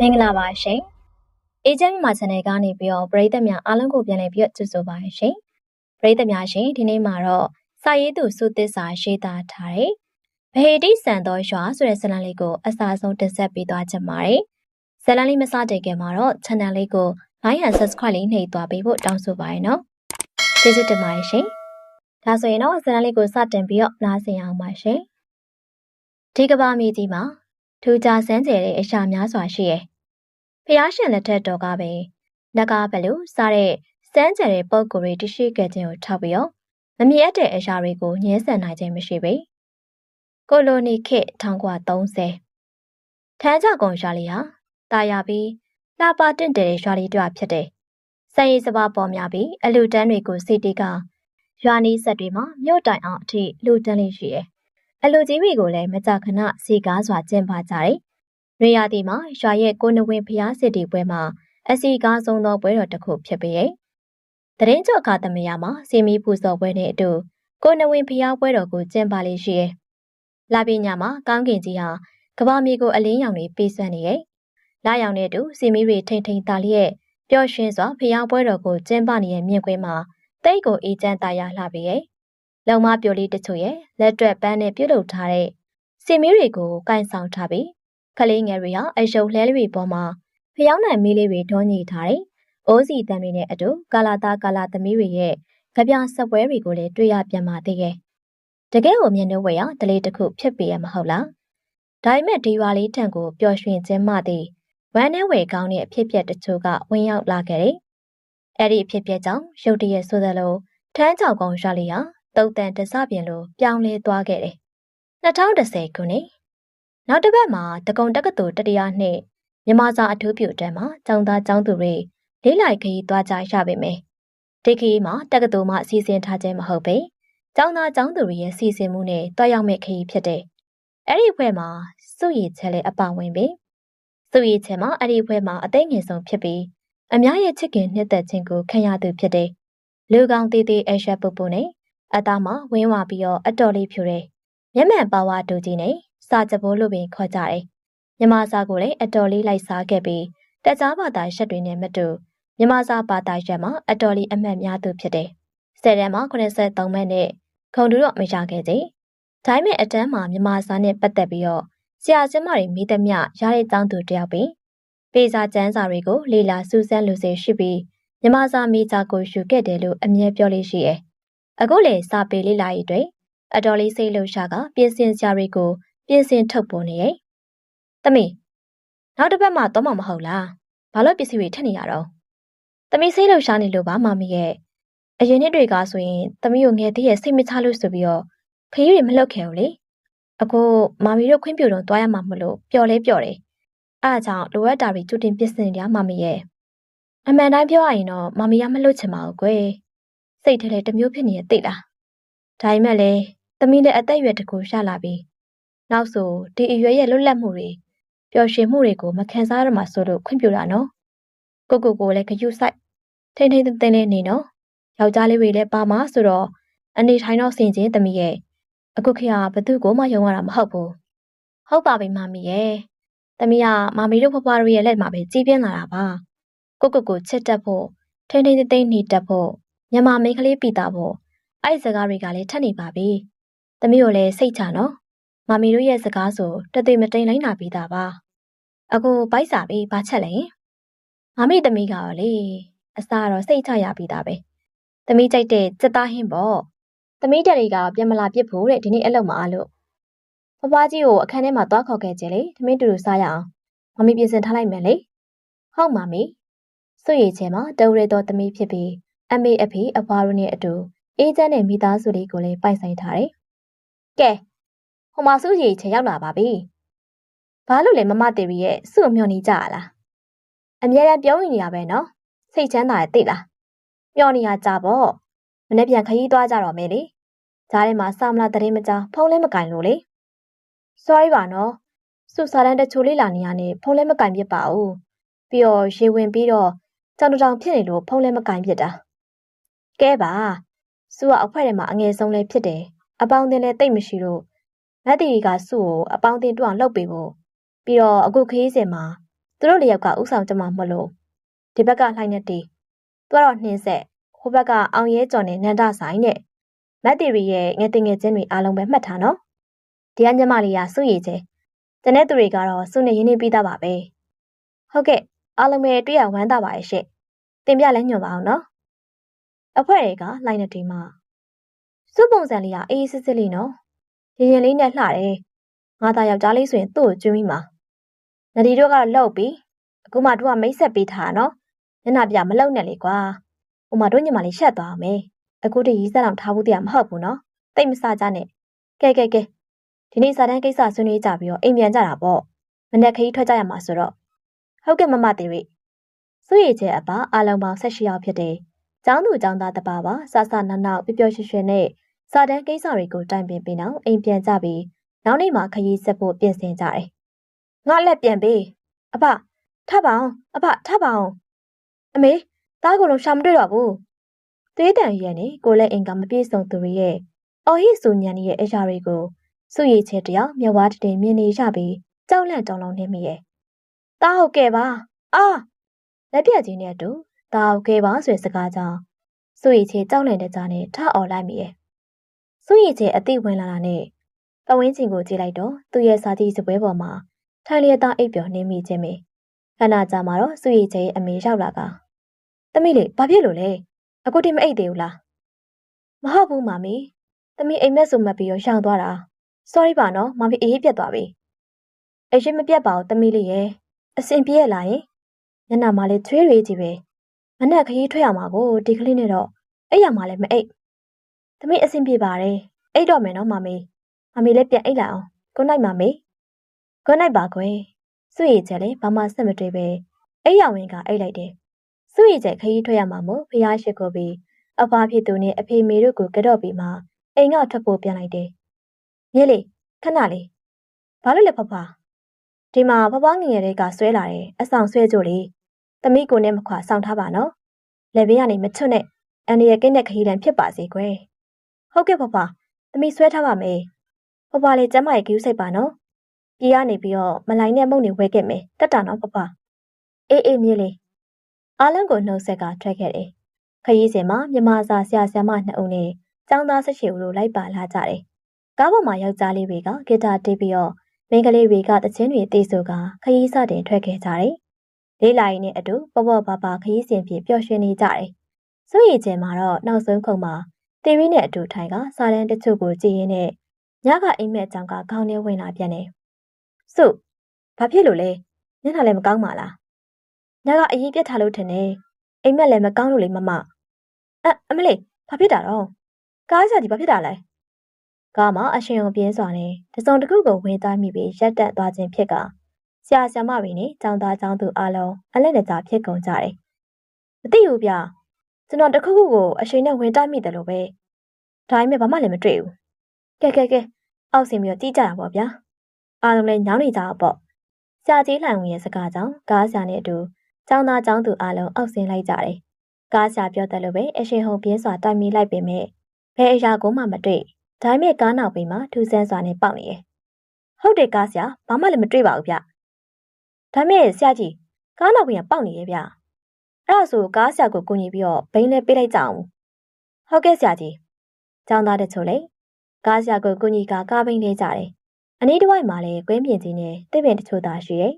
မင်္ဂလာပါရှင်။ Agent မြန်မာ channel ကနေပြီးတော့ပရိသတ်များအားလုံးကိုပြန်လည်ပြီးတော့ကြိုဆိုပါရှင်။ပရိသတ်များရှင်ဒီနေ့မှာတော့စာရေးသူစုသစ္စာရေးသားထားတဲ့ဗဟေတိစံတော်ရွာဆိုတဲ့ဇာတ်လမ်းလေးကိုအစားဆုံးတင်ဆက်ပေးသွားချင်ပါတယ်။ဇာတ်လမ်းလေးမစတင်ခင်မှာတော့ channel လေးကို like and subscribe လေးနှိပ်သွားပေးဖို့တောင်းဆိုပါရနော်။ကျေးဇူးတင်ပါတယ်ရှင်။ဒါဆိုရင်တော့ဇာတ်လမ်းလေးကိုစတင်ပြီးတော့နားဆင်အောင်ပါရှင်။ဒီကဘာမြေကြီးမှာ ထူးခြားစမ်းကြဲတဲ့အရာများစွာရှိရဲ့။ဖျားရှင်လက်ထက်တော်ကပဲနဂါဘလူစားတဲ့စမ်းကြဲတဲ့ပုံကိုယ်တွေတရှိခဲ့ခြင်းကိုထောက်ပြီးတော့မမြင်အပ်တဲ့အရာတွေကိုညှင်းဆန်နိုင်ခြင်းမရှိပေ။ကိုလိုနီခေတ်1930ထန်းကြကုံရွာလေးဟာတာယာပြီးလှပတင့်တယ်ရွာလေးတွဖြစ်တယ်။စံရည်စပါပေါ်များပြီးအလူတန်းတွေကိုစီတီကရွာနီးဆက်တွေမှာမြို့တိုင်အောင်အထိလူတန်းလေးရှိတယ် အလူကြီးတွေကိုလည်းမကြာခဏစီကားစွာကျင်းပကြတယ်။ရွေရာသီမှာရွာရဲ့ကိုနဝင်းဖျားစစ်တီပွဲမှာအစီကားဆုံးသောပွဲတော်တစ်ခုဖြစ်ပေရဲ့။တရင်ကျော်အခါသမယမှာစီမီပူဇော်ပွဲနဲ့အတူကိုနဝင်းဖျားပွဲတော်ကိုကျင်းပလေးရှိရဲ့။လာပညာမှာကောင်းကင်ကြီးဟာကဘာမြေကိုအလင်းရောင်တွေပေးစွမ်းနေရဲ့။လာရောင်နဲ့တူစီမီတွေထိန်ထိန်တာလျက်ပျော်ရွှင်စွာဖျားပွဲတော်ကိုကျင်းပနေတဲ့မြင့်ကွင်းမှာတိတ်ကိုအေးချမ်းသားရလှပေရဲ့။ လုံမပြိုလေးတချို့ရဲ့လက်တွက်ပန်းနဲ့ပြုတ်လုပ်ထားတဲ့စင်မီးတွေကိုကင်ဆောင်ထားပြီးကလေးငယ်တွေဟာအယုံလှဲလေးတွေပေါ်မှာဖျောင်းနိုင်မီးလေးတွေထွန်းညှိထားတဲ့အိုးစီတံတွေနဲ့အတူကာလာသားကာလာသမီးတွေရဲ့ကြပြဆက်ပွဲတွေကိုလည်းတွေ့ရပြန်ပါသေးရဲ့တကယ်ကိုမျက်နှာဝဲရတလေးတစ်ခုဖြစ်ပေရမဟုတ်လားဒါပေမဲ့ဒီရွာလေးထံကိုပျော်ရွှင်ခြင်းမှသည်ဝမ်းနဲ့ဝယ်ကောင်းတဲ့အဖြစ်ပြက်တချို့ကဝင်ရောက်လာခဲ့တယ်အဲ့ဒီအဖြစ်ပြက်ကြောင့်ရုတ်တရက်ဆိုသလိုထန်းချောက်ကောင်ရွာလေးဟာ တုတ်တန်တစပြင်လိုပြောင်းလဲသွားခဲ့တယ်။2010ခုနှစ်နောက်တစ်ပတ်မှာတကုံတက္ကသိုလ်တတိယနှစ်မြန်မာစာအထူးပြုတန်းမှာကျောင်းသားကျောင်းသူတွေလေးလိုက်ခရီးသွားကြရပါမယ်။ဒီခရီးမှာတက္ကသိုလ်မှစီစဉ်ထားခြင်းမဟုတ်ပေ။ကျောင်းသားကျောင်းသူတွေရဲ့စီစဉ်မှုနဲ့တွားရောက်မဲ့ခရီးဖြစ်တဲ့အဲ့ဒီဖွဲ့မှာစုရည်ချက်လည်းအပါဝင်ပဲ။စုရည်ချက်မှာအဲ့ဒီဖွဲ့မှာအသိငယ်ဆုံးဖြစ်ပြီးအများရဲ့ချစ်ခင်နှစ်သက်ခြင်းကိုခံရသူဖြစ်တဲ့လူကောင်သေးသေးအရှက်ပူပူနဲ့ အသားမှာဝင်းဝပြီးတော့အတော်လေးဖြူတယ်။မျက်မှန်ပါဝါတူကြီးနဲ့စာကြပိုးလို့ပင်ခေါ်ကြတယ်။မြမစာကိုလည်းအတော်လေးလိုက်စားခဲ့ပြီးတကြားဘာသာရက်တွေနဲ့မတူမြမစာဘာသာရက်မှာအတော်လေးအမှတ်များသူဖြစ်တယ်။ဆယ်တန်းမှာ83မှတ်နဲ့ခုံတူတော့မရခဲ့ကြ။ဒါပေမဲ့အတန်းမှာမြမစာနဲ့ပတ်သက်ပြီးတော့ဆရာကျမတွေမိသမျှရတဲ့တောင်းသူတယောက်ပင်ပေစာကျမ်းစာတွေကိုလေလာစူးစမ်းလူစေရှိပြီးမြမစာမိသားကိုယူခဲ့တယ်လို့အမြဲပြောလေးရှိရဲ့။ အခုလေစာပေလေးလာရေးအတွက်အတော်လေးစိတ်လှုပ်ရှားကပြင်ဆင်စရာတွေကိုပြင်ဆင်ထုတ်ပေါ်နေရဲ့။တမီနောက်တစ်ပတ်မှတော့မှမဟုတ်လား။ဘာလို့ပစ္စည်းတွေထက်နေရတော့။တမီစိတ်လှုပ်ရှားနေလို့ပါမမီရဲ့။အရင်နှစ်တွေကဆိုရင်တမီကိုငယ်သေးရဲ့စိတ်မချလို့ဆိုပြီးတော့ခရီးတွေမလှုပ်ခဲ့ဘူးလေ။အခုမမီတို့ခွင့်ပြုတော့တွားရမှာမလို့ပျော်လဲပျော်တယ်။အားကြောင့်လိုအပ်တာတွေကျွတင်ပြင်ဆင်ကြမမီရဲ့။အမှန်တိုင်းပြောရရင်တော့မမီကမလွတ်ချင်ပါဘူးကွယ်။ စိတ်ထဲလည်းတမျိုးဖြစ်နေရသိလားဒါပေမဲ့လည်းသမီးလည်းအသက်အရွယ်တကူရလာပြီနောက်ဆိုဒီအရွယ်ရဲ့လွတ်လပ်မှုတွေပျော်ရွှင်မှုတွေကိုမခံစားရမှာဆိုလို့ခွင့်ပြုတာနော်ကိုကိုကိုလည်းခယူဆိုင်ထိန်ထိန်သိမ်းသိမ်းလေးနေနော်ယောက်ျားလေးတွေလည်းပါမှာဆိုတော့အနေထိုင်တော့စင်ချင်းသမီးရဲ့အခုခေတ်ကဘသူ့ကိုမှယုံရတာမဟုတ်ဘူးဟုတ်ပါပြီမမီရဲ့သမီးကမမီတို့ဖွားဖွားတို့ရဲ့လက်မှာပဲကြီးပြင်းလာတာပါကိုကိုကိုချစ်တတ်ဖို့ထိန်ထိန်သိမ်းသိမ်းနေတတ်ဖို့ မြန်မာမိန်းကလေးပီတာပေါ့အဲ့စကားတွေကလည်းထက်နေပါပြီ။သမီးကိုလည်းစိတ်ချနော်။မမီတို့ရဲ့စကားဆိုတသိမတိန်လိုက်နာပြီးသားပါ။အခုဘိုက်စာပြီးဘာချက်လဲ။မမီသမီးကတော့လေအစားတော့စိတ်ချရပြီးသားပဲ။သမီးကြိုက်တဲ့စက်သားဟင်းပေါ့။သမီးတက်တွေကတော့ပြန်မလာပြစ်ဖို့တဲ့ဒီနေ့အလုပ်မအားလို့။ဖဖွားကြီးကိုအခန်းထဲမှာသွားခေါ်ခဲ့ကြလေ။သမီးတူတူစားရအောင်။မမီပြင်ဆင်ထားလိုက်မယ်လေ။ဟုတ်ပါမီ။စွရည်ချဲမှာတဝရဲတော်သမီးဖြစ်ပြီး အမေအဖေအဖွားတို့နဲ့အတူအေးချမ်းတဲ့မိသားစုလေးကိုလည်းပိုက်ဆိုင်ထားတယ်။ကဲဟိုမှာစုကြီးချေရောက်လာပါပြီ။ဘာလို့လဲမမတေရီရဲ့စု့မျောနေကြရလား။အမြဲတမ်းပြောနေရပဲနော်။စိတ်ချမ်းသာရဲ့သိလား။မျောနေရကြပေါ့။မနေ့ပြန်ခရီးသွားကြတော့မယ်လေ။ဈားထဲမှာစာမလာတရင်မကြဖုန်းလဲမကင်လို့လေ။ sorry ပါနော်။စုစာတန်းတချို့လေးလာနေရနေဖုန်းလဲမကင်ပြစ်ပါဘူး။ပြီးတော့ရေဝင်ပြီးတော့ကြောင်တောင်ဖြစ်နေလို့ဖုန်းလဲမကင်ပြစ်တာ။ ကဲပါစုကအဖွဲထဲမှာအငယ်ဆုံးလေးဖြစ်တယ်အပေါင်းတင်လည်းတိတ်မရှိလို့မတ်တီကစုကိုအပေါင်းတင်တွအောင်လှုပ်ပေးဖို့ပြီးတော့အခုခရီးစဉ်မှာသူသူတို့လေးယောက်ကဥဆောင်ကြမှာမလို့ဒီဘက်ကလှိုင်းနဲ့တီးသူကတော့နှင်းဆက်ဟိုဘက်ကအောင်ရဲကျော်နဲ့နန္ဒဆိုင်နဲ့မတ်တီရီရဲ့ငယ်တင်ငယ်ချင်းတွေအားလုံးပဲမှတ်ထားနော်ဒီကညမလေးကစုရည်ချဲတနေ့သူတွေကတော့စုနေရင်းနေပြီးသားပါပဲဟုတ်ကဲ့အားလုံးပဲတွေ့ရဝမ်းသာပါရဲ့ရှင့်တင်ပြလဲညွှန်ပါအောင်နော် အဖွဲ့တွေကလှိုင်းနဲ့တီးမှာစုပုံစံလေးကအေးစစ်စစ်လေးနော်ရင်ရင်လေးနဲ့လှတယ်ငါသားယောက်ျားလေးဆိုရင်သူ့ကိုကျွေးမိမှာနဒီတို့ကတော့လှုပ်ပြီးအခုမှတို့ကမိတ်ဆက်ပေးထားတာနော်ညနာပြမလှုပ်နဲ့လေကွာဟိုမှာတို့ညမလေးရှက်သွားအောင်မေအခုတည်းရီးစားအောင်ထားဖို့တရားမဟုတ်ဘူးနော်တိတ်မစားကြနဲ့ကဲကဲကဲဒီနေ့စာတန်းကိစ္စဆွေးနွေးကြပြီးတော့အိမ်ပြန်ကြတာပေါ့မနေ့ခရီးထွက်ကြရမှာဆိုတော့ဟုတ်ကဲ့မမသေးရိစွရည်ကျဲအပါအလုံးပေါင်း၁၈ယောက်ဖြစ်တယ် ကျောင်းသူကျောင်းသားတပါပါဆဆနနောက်ပျော်ပျော်ရွှင်ရွှင်နဲ့စာတန်းကိစ္စတွေကိုတိုင်ပင်ပြီးနောက်အိမ်ပြန်ကြပြီးနောက်နေ့မှခရီးဆက်ဖို့ပြင်ဆင်ကြတယ်ငါလက်ပြန်ပေးအဖထပါအောင်အဖထပါအောင်အမေသားကိုလုံးရှာမတွေ့တော့ဘူးသွေးတန်ရဲ့နဲ့ကိုလည်းအင်ကမပြေဆုံးသူရဲ့အော်ဟိဆူညံရဲ့အရာတွေကိုစုရည်ချေတယောက်မျက်ဝါးတည်မြင်နေရပြီးကြောက်လန့်တောင်းလောင်းနေမိရဲ့တားဟုတ်ကဲ့ပါအာလက်ပြကြီးနဲ့အတူ တားဟုတ်ကဲ့ပါဆိုတဲ့စကားကြောင့်စုရည်ချေကြောက်လန့်တဲ့ကြားနဲ့ထအော်လိုက်မိရဲ့စုရည်ချေအသိဝင်လာတာနဲ့ပဝင်းချင်ကိုကြည့်လိုက်တော့သူ့ရဲ့စာကြည့်စပွဲပေါ်မှာထိုင်လျက်သားအိပ်ပျော်နေမိခြင်းပဲခဏကြာမှတော့စုရည်ချေရဲ့အမေရောက်လာကသမီးလေးဘာဖြစ်လို့လဲအခုတိမအိပ်သေးဘူးလားမဟုတ်ဘူးမမီသမီးအိမ်မက်ဆိုမှတ်ပြီးတော့ရှောင်သွားတာ sorry ပါနော်မမီအေးပြတ်သွားပြီအရင်မပြတ်ပါဘူးသမီးလေးရဲ့အစင်ပြေးလာရင်ညနာမလေးချွေးရွေးကြည့်ပဲ မနဲ့ခရီးထွက်ရမှာကိုဒီကလေးနဲ့တော့အိပ်ရမှာလည်းမအိပ်သမီးအစင်ပြေပါတယ်အိပ်တော့မယ်နော်မမီမမီလည်းပြန်အိပ်လာအောင်ကိုနိုင်မမီကိုနိုင်ပါခွေစွေရချက်လေဘာမှဆက်မတွေ့ပဲအိပ်ရဝင်ကအိပ်လိုက်တယ်စွေချက်ခရီးထွက်ရမှာမို့ဖျားရှိကိုပြီးအဖွားဖြစ်သူနဲ့အဖေမေတို့ကိုကြော့ပြီးမှအိမ်ကထွက်ဖို့ပြန်လိုက်တယ်။မြေးလေးခဏလေးဘာလို့လဲဖဖဒီမှာဖဖငငယ်လေးကဆွဲလာတယ်အဆောင်ဆွဲကြလေ သမီးကိုနဲ့မခွာဆောင်ထားပါနော်လက်ဘေးကနေမချွတ်နဲ့အန်ဒီရဲ့ကိနဲ့ခရီးတန်ဖြစ်ပါစေကွယ်ဟုတ်ကဲ့ဖဖသမီးဆွဲထားပါမယ်ဖဖလေးကျမရဲ့ကြူးစိတ်ပါနော်ပြေးရနေပြီးတော့မလိုင်းနဲ့မုံနေဝဲခဲ့မယ်တက်တာနော်ဖဖအေးအေးမြေးလေးအားလုံးကိုနှုတ်ဆက်ကထွက်ခဲ့တယ်ခရီးစဉ်မှာမြမစာဆရာဆရာမနှစ်ဦးနဲ့ကျောင်းသား၁၈ဦးတို့လိုက်ပါလာကြတယ်။ကားပေါ်မှာယောက်ျားလေးတွေကဂီတာတီးပြီးတော့မိန်းကလေးတွေကတချင်းတွေတီးဆိုကခရီးစတင်ထွက်ခဲ့ကြတယ်။ လေးလာရင်နဲ့အတူပေါ့ပေါ့ပါပါခရီးစဉ်ပြေပျော်ရွှင်နေကြတယ်။စွရည်ကျဲမှာတော့နောက်ဆုံးခုံမှာတီရီနဲ့အတူထိုင်ကစာတန်းတချို့ကိုကြည့်ရင်းနဲ့ညကအိမ်မက်ကြောင်ကခေါင်းထဲဝင်လာပြန်တယ်။စုဘာဖြစ်လို့လဲညနေလည်းမကောင်းပါလား။ညကအရေးပြတ်ထားလို့ထင်တယ်။အိမ်မက်လည်းမကောင်းလို့လေမမ။အအမလေးဘာဖြစ်တာတော့ကားဆရာကြီးဘာဖြစ်တာလဲကားမှာအရှင်ုံပြင်းစွာနဲ့တစုံတစ်ခုကိုဝင်သွားမိပြီးရက်တက်သွားခြင်းဖြစ်က ဆရာဆရာမတွေနဲ့ကျောင်းသားကျောင်းသူအားလုံးအလက်တကြားဖြစ်ကုန်ကြတယ်။မသိဘူးဗျ။ကျွန်တော်တခုခုကိုအရှိန်နဲ့ဝင်တိုက်မိတယ်လို့ပဲ။ဒါပေမဲ့ဘာမှလည်းမတွေ့ဘူး။ကဲကဲကဲအောက်ဆင်ပြီးတော့ကြည့်ကြတာပေါ့ဗျာ။အားလုံးလည်းညောင်းနေကြတာပေါ့။ဆရာကြီးလှန်ဝင်ရဲ့စကားကြောင့်ကားဆရာနဲ့အတူကျောင်းသားကျောင်းသူအားလုံးအောက်ဆင်လိုက်ကြတယ်။ကားဆရာပြောတယ်လို့ပဲအရှိန်ဟုန်ပြင်းစွာတိုက်မိလိုက်ပေမဲ့ဘယ်အရာကိုမှမတွေ့။ဒါပေမဲ့ကားနောက်ဘေးမှာထူဆန်းစွာနဲ့ပေါက်နေရဲ့။ဟုတ်တယ်ကားဆရာဘာမှလည်းမတွေ့ပါဘူးဗျ။ ဒါပေမဲ့ဆရာကြီးကားနောက်ဘေးကပေါက်နေရဲ့ဗျအဲ့ဒါဆိုကားဆရာကိုကူညီပြီးတော့ဘိန်းလေးပေးလိုက်ကြအောင်ဟုတ်ကဲ့ဆရာကြီးကျောင်းသားတချို့လေကားဆရာကိုကူညီကကားဘိန်းလေးကြတယ်အနည်းတစ်ဝိုက်မှာလည်းကွင်းပြင်ကြီးနဲ့တစ်ပင်တချို့သာရှိရဲ့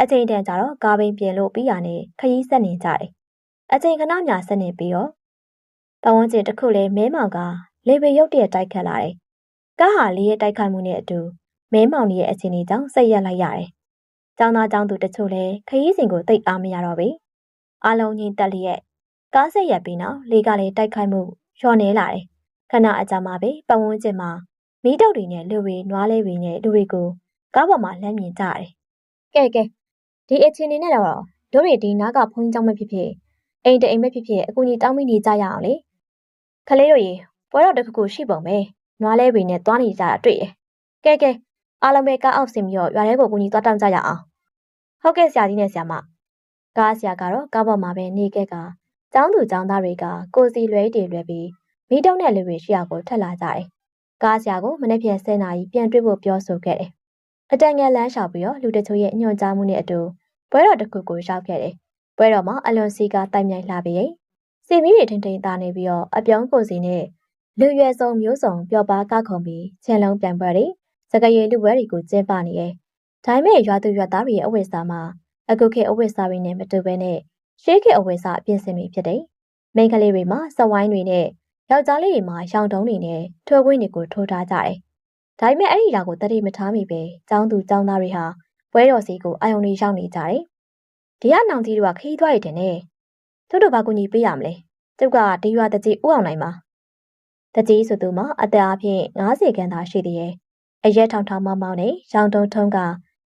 အချိန်တန်ကြတော့ကားဘိန်းပြင်လို့ပြီးရနဲ့ခရီးဆက်နေကြတယ်အချိန်ခဏများဆက်နေပြီးတော့ပဝန်းကျင်တစ်ခုလည်းမဲမောင်ကလေပေရုတ်တရက်တိုက်ခတ်လာတယ်။ကားဟာလေးရဲ့တိုက်ခိုက်မှုနဲ့အတူမဲမောင်ရဲ့အခြေအနေကြောင့်ဆက်ရက်လိုက်ရတယ်။ ကျောင်းသားကျောင်းသူတချို့လည်းခရီးစဉ်ကိုသိအားမရတော့ဘူး။အားလုံးငြိမ်သက်လျက်ကားဆက်ရက်ပြီးနောက်လေကလည်းတိုက်ခိုက်မှုလျော့နေလာတယ်။ခဏအကြာမှာပဲပဝန်းကျင်မှာမီးတုပ်တွေနဲ့လူတွေနွားလေးတွေနဲ့လူတွေကိုကားပေါ်မှာလှမ်းမြင်ကြတယ်။ကဲကဲဒီအခြေအနေနဲ့တော့တို့တွေဒီနားကဖုန်းကြောင်းမဖြစ်ဖြစ်အိမ်တအိမ်ပဲဖြစ်ဖြစ်အကူကြီးတောင်းမိနေကြရအောင်လေခလေးတို့ရေပွဲတော်တစ်ခုခုရှိပုံပဲနွားလဲတွေနဲ့သွားနေကြတာတွေ့တယ်ကဲကဲ အားလုံးပဲကားအောက်ဆင်းပြီးတော့ရွာထဲကိုကူညီသွားတောင်းကြရအောင်ဟုတ်ကဲ့ဆရာကြီးနဲ့ဆရာမကားဆရာကတော့ကားပေါ်မှာပဲနေခဲ့ကចောင်းသူចောင်းသားတွေကကိုစီလွဲတည်လွဲပြီးမိတုံးတဲ့လူတွေရှိရာကိုထက်လာကြတယ်ကားဆရာကိုမနေ့ပြန်10နာရီပြန်တွေ့ဖို့ပြောဆိုခဲ့တယ်အတန်ငယ်လမ်းလျှောက်ပြီးတော့လူတချို့ရဲ့ညွှန်ကြားမှုနဲ့အတူပွဲတော်တစ်ခုကိုရောက်ခဲ့တယ်။ပွဲတော်မှာအလွန်စီကတိုက်မြိုက်လာပြီးစီမီတွေထင်ထင်သားနေပြီးတော့အပြုံးကိုစီနဲ့လူရွယ်စုံမျိုးစုံပျော်ပါကခုံပြီးခြံလုံးပြန်ပွဲတွေ စကရေလူပွဲတွေကိုကျင်းပနေရဲ့။ဒါပေမဲ့ရွာသူရွာသားတွေရဲ့အဝိစာမှာအခုခေတ်အဝိစာတွေနဲ့မတူဘဲနဲ့ရှေးခေတ်အဝိစာအပြင်ဆင်တွေဖြစ်တယ်။မိန်းကလေးတွေမှာစဝိုင်းတွေနဲ့ယောက်ျားလေးတွေမှာရောင်တုံးတွေနဲ့ထွေးဝင်းတွေကိုထိုးထားကြတယ်။ဒါပေမဲ့အဲ့ဒီလာကိုတတိမထားမိပဲចောင်းသူចောင်းသားတွေဟာပွဲတော်စီကိုအာယုံတွေရောက်နေကြတယ်။ဒီကနောင်ကြီးတို့ကခီးသွားရတဲ့နဲ့သူတို့ဘာကူညီပေးရမလဲ။ကျုပ်ကဒီရွာတကြီးဥအောင်နိုင်ပါ။တကြီးဆိုသူမှာအသက်အဖြင့်90ခန်းသာရှိသေးရဲ့။ အရက်ထောင်ထောင်မောင်းမောင်းနဲ့ရောင်တုံးထုံးက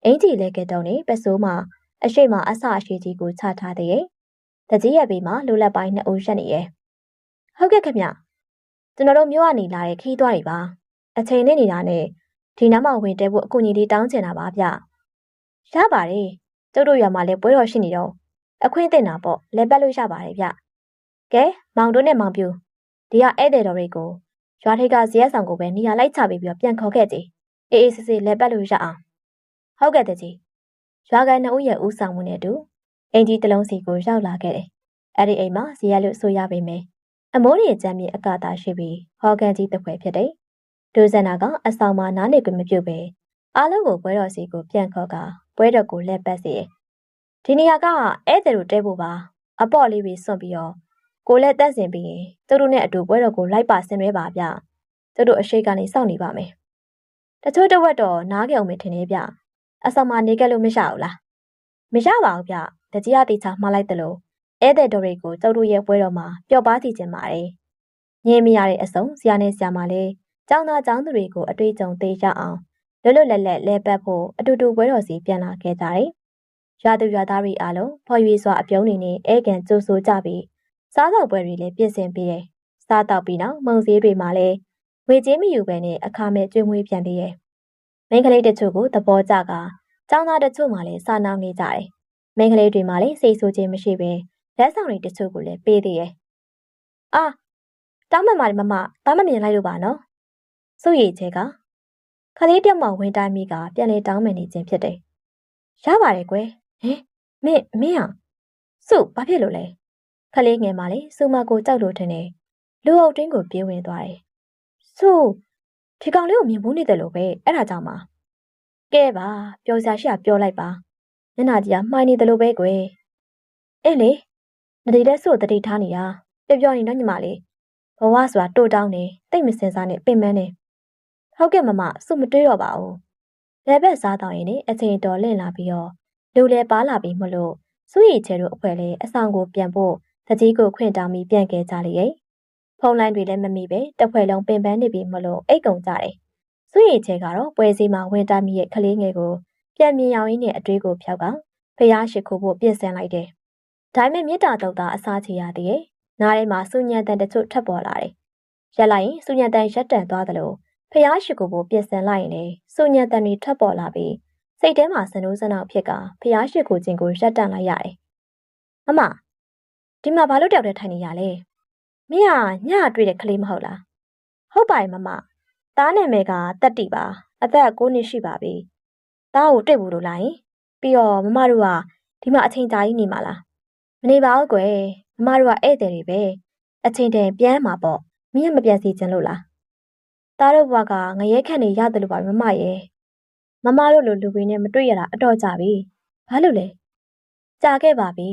အင်ကြီးလဲကဲတုံးနဲ့ပစိုးမှာအရှိမအဆအရှိကြီးကိုချထားသေးရဲ့။တကြီးရဲ့ဘေးမှာလူလက်ပိုင်းနှစ်ဦးရက်နေရဲ့။ဟုတ်ကဲ့ခင်ဗျ။ကျွန်တော်တို့မြို့ကနေလာတဲ့ခီးသွားတွေပါ။အချိန်နဲ့နေတာနဲ့ဒီနားမှာဝင်တဲဖို့အကူအညီလေးတောင်းချင်တာပါဗျ။ရပါတယ်။ကျုပ်တို့ရွာမှာလည်းပွဲတော်ရှိနေတော့အခွင့်အသင့်တာပေါ့လဲပတ်လို့ရပါတယ်ဗျ။ကဲမောင်တို့နဲ့မောင်ပြူဒီကဧည့်သည်တော်တွေကိုရွာထိပ်ကဇရက်ဆောင်ကိုပဲနေရာလိုက်ချပြီးပြီးတော့ပြန်ခေါ်ခဲ့ကြ။ အေးအေးဆေးဆေးလဲပတ်လို့ရအောင်။ဟုတ်ကဲ့တကြီး။ရွာကန်နှစ်ဦးရဲ့ဦးဆောင်မှုနဲ့အတူအင်ကြီးတစ်လုံးစီကိုရောက်လာခဲ့တယ်။အဲ့ဒီအိမ်မှာဇရက်လို့ဆိုရပေမယ်။အမိုးရီကျမ်းမြေအကတာရှိပြီးဟော်ကန်ကြီးတစ်ဖွဲဖြစ်တယ်။ဒိုဇန်နာကအဆောင်မှာနားနေကမပြုတ်ပဲအားလုံးကိုပွဲတော်စီကိုပြန်ခေါ်ကပွဲတော်ကိုလက်ပတ်စေ။ဒီနေရာကဧည့်သည်တို့တဲဖို့ပါအပေါ့လေးတွေစွန့်ပြီးတော့ကိုလည်းတက်ဆင်ပြီးရင်သူတို့နဲ့အတူပွဲတော်ကိုလိုက်ပါဆင်နွှဲပါဗျ။သူတို့အရှိကနေစောင့်နေပါမယ်။ တချို့တဝက်တော့နားကြုံမထင်နေဗျ။အဆောင်မှာနေခဲ့လို့မရဘူးလား။မရပါဘူးဗျ။တကြီးအသေးချာမှားလိုက်တယ်လို့ဧည့်သည်တော်တွေကိုကျုပ်တို့ရဲ့ပွဲတော်မှာပျော်ပါစီခြင်းပါတယ်။ငြင်းမရတဲ့အစုံဆရာနဲ့ဆရာမလေးကျောင်းသားကျောင်းသူတွေကိုအတွေ့အကြုံသေးရအောင်လွတ်လွတ်လပ်လပ်လဲပတ်ဖို့အတူတူပွဲတော်စီပြန်လာခဲ့ကြတယ်။ရွာသူရွာသားတွေအားလုံးဖော်ရွေစွာအပြုံးနေနဲ့အဲကန်ကြိုးဆိုကြပြီးစားတော့ပွဲတွေလည်းပြင်ဆင်ပေးတယ်။စားတော့ပြီးနောက်မုံစည်းတွေမှာလည်း ဝေချင်းမယူပဲနဲ့အခါမဲ့ကျွေးမွေးပြန်သေးရဲ့။မိန်းကလေးတချို့ကိုသဘောကျကကျောင်းသားတချို့မှလည်းစာနာနေကြတယ်။မိန်းကလေးတွေမှလည်းစိတ်ဆိုးခြင်းမရှိပဲလက်ဆောင်တွေတချို့ကိုလည်းပေးသေးရဲ့။အာတောင်းမှန်ပါတယ်မမတားမမြင်လိုက်လို့ပါနော်။စုရည်ချဲကခလေးတက်မှဝင်တိုင်းမိကပြန်လေတောင်းမယ်နေခြင်းဖြစ်တယ်။ရပါတယ်ကွယ်။ဟင်မင်းမင်းအောင်စုဘာဖြစ်လို့လဲ။ခလေးငယ်မလေးစူမကိုကြောက်လို့ထင်တယ်။လူအုပ်တင်းကိုပြေးဝင်သွားတယ်။ စုဒီကောင်လေးကိုမြင်ဘူးနေတယ်လို့ပဲအဲ့ဒါကြောင့်ပါ။ကဲပါပျော်စရာရှိတာပြောလိုက်ပါ။မျက်နှာကြီးကမှိုင်းနေတယ်လို့ပဲကွယ်။အေးလေမတိတဲ့စုကိုတတိထားနေတာပျော်ပျော်နေတော့ညီမလေးဘဝဆိုတာတိုးတောင်းနေတိတ်မစင်စားနဲ့ပင်ပန်းနေဟုတ်ကဲ့မမစုမတွေးတော့ပါဘူးလဲဘက်စားတောင်းရင်လည်းအချိန်တော်လင့်လာပြီးတော့လူလဲပါလာပြီးမလို့စုရည်ချဲတို့အဖွဲ့လည်းအဆောင်ကိုပြန်ဖို့တကြီးကိုခွင့်တောင်းပြီးပြန်ခဲ့ကြလေရဲ့ ဖုန်းလိုင်းတွေလည်းမမိပဲတစ်ဖွဲ့လုံးပင်ပန်းနေပြီးမလို့အိတ်ကုန်ကြတယ်စုရည်ချဲကတော့ပွဲစည်းမှာဝင်တာမိရဲ့ကလေးငယ်ကိုပြန်မြင်အောင်ရင်းနဲ့အတွေးကိုဖြောက်ကဖျားရှိခိုးဖို့ပြင်ဆင်လိုက်တယ်ဒါပေမဲ့မြစ်တာတော့တာအစားချေရသေးရဲ့နားထဲမှာစူညံတန်တချို့ထပ်ပေါ်လာတယ်ရက်လိုက်ရင်စူညံတန်ရက်တန်သွားသလိုဖျားရှိကိုကိုပြင်ဆင်လိုက်ရင်လေစူညံတန်တွေထပ်ပေါ်လာပြီးစိတ်ထဲမှာစနိုးစနောက်ဖြစ်ကဖျားရှိကိုချင်းကိုရက်တန်လိုက်ရတယ်။မမဒီမှာဘာလို့တောက်တဲ့ထိုင်နေရလဲ။ မင်းကညတွေ့တဲ့ကလေးမဟုတ်လား။ဟုတ်ပါရဲ့မမ။သားနာမည်ကတက်တီပါ။အသက်9နှစ်ရှိပါပြီ။သားကိုတွေ့ဘူးလို့လား။ပြီးတော့မမတို့ကဒီမှာအချိန်ကြာကြီးနေမှာလား။မနေပါဘူးကွယ်။မမတို့ကဧည့်သည်တွေပဲ။အချိန်တန်ပြန်မှာပေါ့။မင်းကမပြန်စီချင်လို့လား။သားတို့ဘွားကငရဲခန့်နေရတယ်လို့ပါမမရဲ့။မမတို့လိုလူတွေနဲ့မတွေ့ရတာအတော်ကြာပြီ။ဘာလို့လဲ။ကြာခဲ့ပါပြီ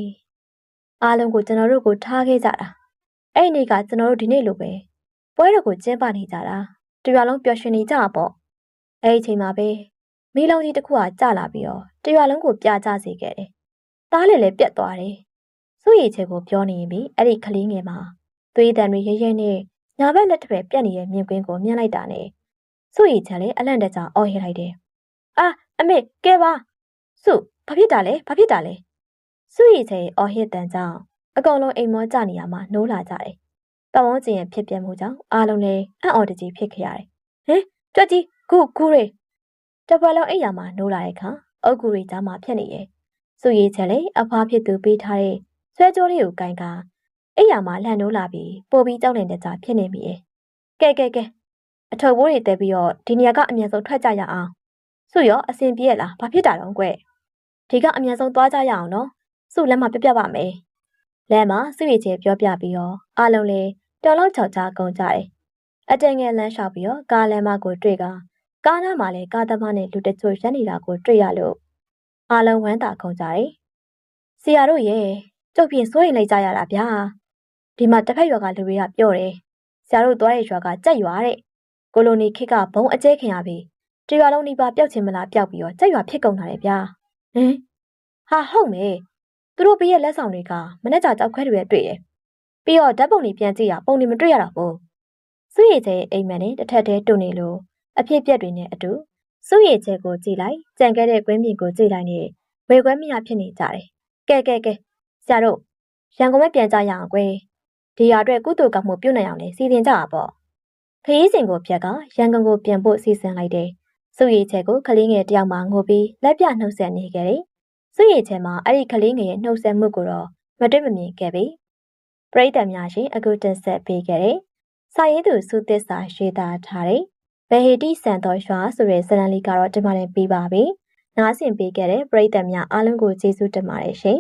။အားလုံးကိုကျွန်တော်တို့ကိုထားခဲ့ကြတာ။ အဲ့ဒီနေ့ကကျွန်တော်တို့ဒီနေ့လိုပဲပွဲတော်ကိုကျင်းပနေကြတာ။တရွာလုံးပျော်ရွှင်နေကြတာပေါ့။အဲ့ဒီအချိန်မှာပဲမီးလုံးကြီးတစ်ခုကကျလာပြီးတော့တရွာလုံးကိုပြကြစေခဲ့တယ်။သားလည်းလည်းပြတ်သွားတယ်။စုရည်ချေကိုပြောနေရင်ပြီးအဲ့ဒီကလေးငယ်မှာသွေးတံတွေရဲရဲနဲ့ညာဘက်လက်တစ်ဖက်ပြက်နေတဲ့မြင်ကွင်းကိုမြင်လိုက်တာနဲ့စုရည်ချေလည်းအလန့်တကြားအော်ဟစ်လိုက်တယ်။အာအမေကဲပါစုဘာဖြစ်တာလဲဘာဖြစ်တာလဲစုရည်ချေအော်ဟစ်တန်ကြောင့် အကောင်လုံးအိမ်မောကြနေရမှာနိုးလာကြတယ်။ပတ်ဝန်းကျင်ရဲ့ဖြစ်ပျက်မှုကြောင့်အားလုံးလည်းအံ့ဩတကြီးဖြစ်ခဲ့ရတယ်။ဟင်ကြွက်ကြီးခုခုရေတပွက်လုံးအိမ်ရမှာနိုးလာတဲ့အခါအုတ်ကူတွေကြားမှာဖြတ်နေရဲ့စုရည်ချေလည်းအဖွားဖြစ်သူပေးထားတဲ့ဆွဲကြိုးလေးကိုကင်ကာအိမ်ရမှာလှန်နိုးလာပြီးပိုပြီးကြောက်လန့်တကြားဖြစ်နေမိရဲ့ကဲကဲကဲအထုပ်ဘိုးတွေတဲပြီးတော့ဒီနေရာကအမြန်ဆုံးထွက်ကြရအောင်စုရောအစင်ပြေးရလားဘာဖြစ်တာတော့ကွဒီကအမြန်ဆုံးသွားကြရအောင်နော်စုလက်မပြပြပါမယ် လမ်းမှာစုရည်ချေပြောပြပြီးတော့အားလုံးလည်းတော်လောက်ချောက်ချကုန်ကြတယ်အတန်ငယ်လမ်းလျှောက်ပြီးတော့ကားလမ်းမကိုတွေ့ကကားနားမှာလည်းကားသမားနဲ့လူတချို့ရပ်နေတာကိုတွေ့ရလို့အားလုံးဝမ်းသာကုန်ကြတယ်ဆရာတို့ရဲ့ကျုပ်ပြင်စိုးရင်လိုက်ကြရတာဗျာဒီမှာတစ်ဖက်ရွာကလူတွေကပြောတယ်ဆရာတို့သွားတဲ့ရွာကကြက်ရွာတဲ့ကိုလိုနီခေတ်ကဘုံအကျဲခင်ရပြီတရွာလုံးနေပါပျောက်ချင်းမလားပျောက်ပြီးတော့ကြက်ရွာဖြစ်ကုန်တာလေဗျာဟင်ဟာဟုတ်မေ သူတို့ပြည့်ရဲ့လက်ဆောင်တွေကမနေ့ကကြောက်ခွဲတွေတွေ့တယ်ပြီးတော့ဓာတ်ပုံတွေပြန်ကြည့်ရပုံတွေမတွေ့ရတော့ဘူးစုရည်ချဲအိမ်မက်နဲ့တစ်ထက်တည်းတုန်နေလို့အဖြစ်ပြက်တွေနဲ့အတူစုရည်ချဲကိုကြည့်လိုက်ကြံခဲ့တဲ့ကွင်းပြင်ကိုကြည့်လိုက်နေဝေခွဲမရဖြစ်နေကြတယ်ကဲကဲကဲဆရာတို့ရန်ကုန်ပဲပြန်ကြရအောင်ကွယ်ဒီရအတွက်ကုသိုလ်ကောင်းမှုပြုနိုင်အောင်လေစီစဉ်ကြတာပေါ့ခရီးစဉ်ကိုဖြတ်ကရန်ကုန်ကိုပြန်ဖို့စီစဉ်လိုက်တယ်စုရည်ချဲကိုကလေးငယ်တယောက်မှငိုပြီးလက်ပြနှုတ်ဆက်နေခဲ့တယ် စုရည်ချဲမှာအဲ့ဒီကလေးငယ်ရဲ့နှုတ်ဆက်မှုကိုတော့မတွေ့မမြင်ခဲ့ပြီပရိသတ်များရှင်အခုတင်ဆက်ပေးခဲ့တယ်စာရေးသူစုသစ္စာရေးသားထားတယ်ဘယ်ဟေတီစံတော်ရွာဆိုတဲ့ဇာတ်လမ်းလေးကတော့ဒီမှာတင်ပြပါပြီနားဆင်ပေးခဲ့တဲ့ပရိသတ်များအားလုံးကိုကျေးဇူးတင်ပါတယ်ရှင်